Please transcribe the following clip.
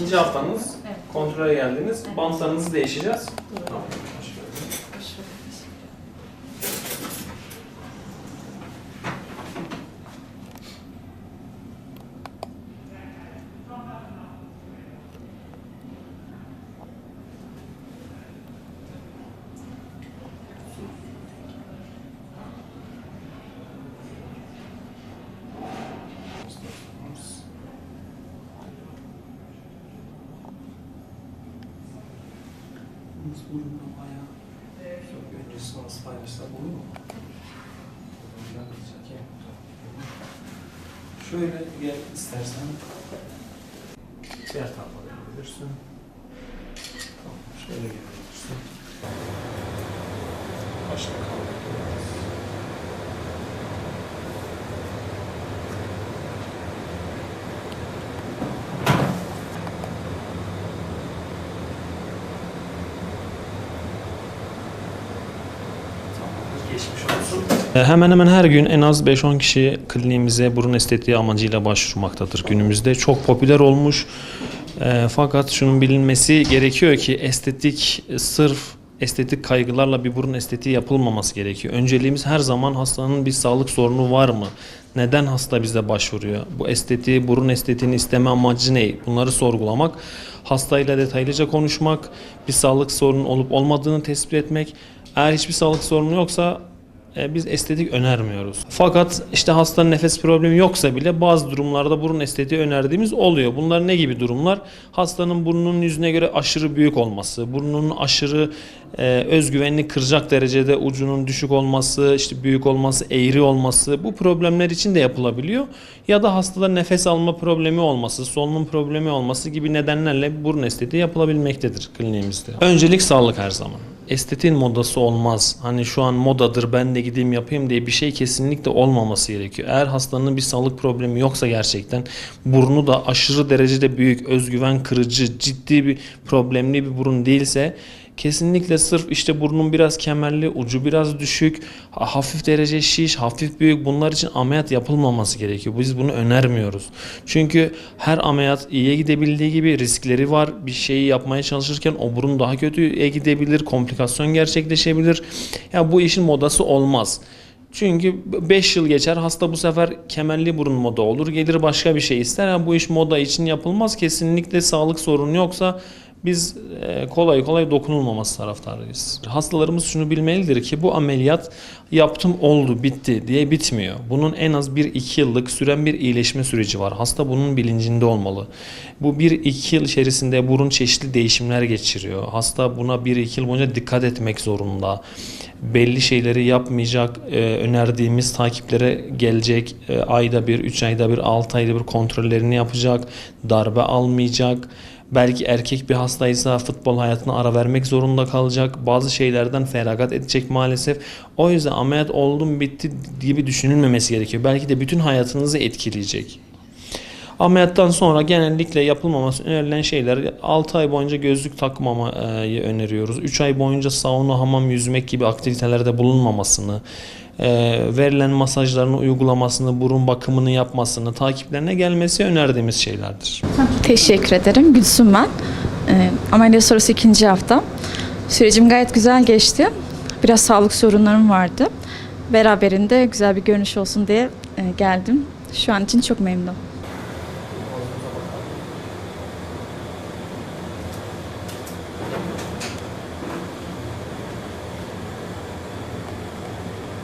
İkinci haftanız kontrole geldiniz. Bantlarınızı değişeceğiz. Biz burada bayağı çok öncesi sonrası paylaşsak olur mu? Şöyle gel istersen. Diğer tarafa gelebilirsin. Tamam, şöyle gelebilirsin. Başka kaldırıyoruz. Olsun. E, Hemen hemen her gün en az 5-10 kişi kliniğimize burun estetiği amacıyla başvurmaktadır günümüzde. Çok popüler olmuş. E, fakat şunun bilinmesi gerekiyor ki estetik sırf estetik kaygılarla bir burun estetiği yapılmaması gerekiyor. Önceliğimiz her zaman hastanın bir sağlık sorunu var mı? Neden hasta bize başvuruyor? Bu estetiği, burun estetiğini isteme amacı ne? Bunları sorgulamak, hastayla detaylıca konuşmak, bir sağlık sorunu olup olmadığını tespit etmek. Eğer hiçbir sağlık sorunu yoksa e, biz estetik önermiyoruz. Fakat işte hastanın nefes problemi yoksa bile bazı durumlarda burun estetiği önerdiğimiz oluyor. Bunlar ne gibi durumlar? Hastanın burnunun yüzüne göre aşırı büyük olması, burnunun aşırı e, özgüvenini kıracak derecede ucunun düşük olması, işte büyük olması, eğri olması bu problemler için de yapılabiliyor. Ya da hastada nefes alma problemi olması, solunum problemi olması gibi nedenlerle burun estetiği yapılabilmektedir kliniğimizde. Öncelik sağlık her zaman. Estetiğin modası olmaz. Hani şu an modadır ben de gideyim yapayım diye bir şey kesinlikle olmaması gerekiyor. Eğer hastanın bir sağlık problemi yoksa gerçekten burnu da aşırı derecede büyük, özgüven kırıcı, ciddi bir problemli bir burun değilse Kesinlikle sırf işte burnun biraz kemerli, ucu biraz düşük, ha- hafif derece şiş, hafif büyük bunlar için ameliyat yapılmaması gerekiyor. Biz bunu önermiyoruz. Çünkü her ameliyat iyiye gidebildiği gibi riskleri var. Bir şeyi yapmaya çalışırken o burun daha kötüye gidebilir, komplikasyon gerçekleşebilir. Ya bu işin modası olmaz. Çünkü 5 yıl geçer hasta bu sefer kemerli burun moda olur gelir başka bir şey ister. Ya bu iş moda için yapılmaz kesinlikle sağlık sorunu yoksa biz e, kolay kolay dokunulmaması taraftarıyız. Hastalarımız şunu bilmelidir ki bu ameliyat yaptım oldu bitti diye bitmiyor. Bunun en az 1-2 yıllık süren bir iyileşme süreci var. Hasta bunun bilincinde olmalı. Bu 1-2 yıl içerisinde burun çeşitli değişimler geçiriyor. Hasta buna 1-2 yıl boyunca dikkat etmek zorunda. Belli şeyleri yapmayacak, e, önerdiğimiz takiplere gelecek. E, ayda bir, 3 ayda bir, 6 ayda bir kontrollerini yapacak. Darbe almayacak. Belki erkek bir hastaysa futbol hayatına ara vermek zorunda kalacak. Bazı şeylerden feragat edecek maalesef. O yüzden ameliyat oldum bitti gibi düşünülmemesi gerekiyor. Belki de bütün hayatınızı etkileyecek. Ameliyattan sonra genellikle yapılmaması önerilen şeyler 6 ay boyunca gözlük takmamayı öneriyoruz. 3 ay boyunca sauna, hamam, yüzmek gibi aktivitelerde bulunmamasını, e, verilen masajlarını uygulamasını, burun bakımını yapmasını, takiplerine gelmesi önerdiğimiz şeylerdir. Teşekkür ederim. Gülsüm ben. Ee, ameliyat sonrası ikinci hafta. Sürecim gayet güzel geçti. Biraz sağlık sorunlarım vardı. Beraberinde güzel bir görünüş olsun diye e, geldim. Şu an için çok memnunum.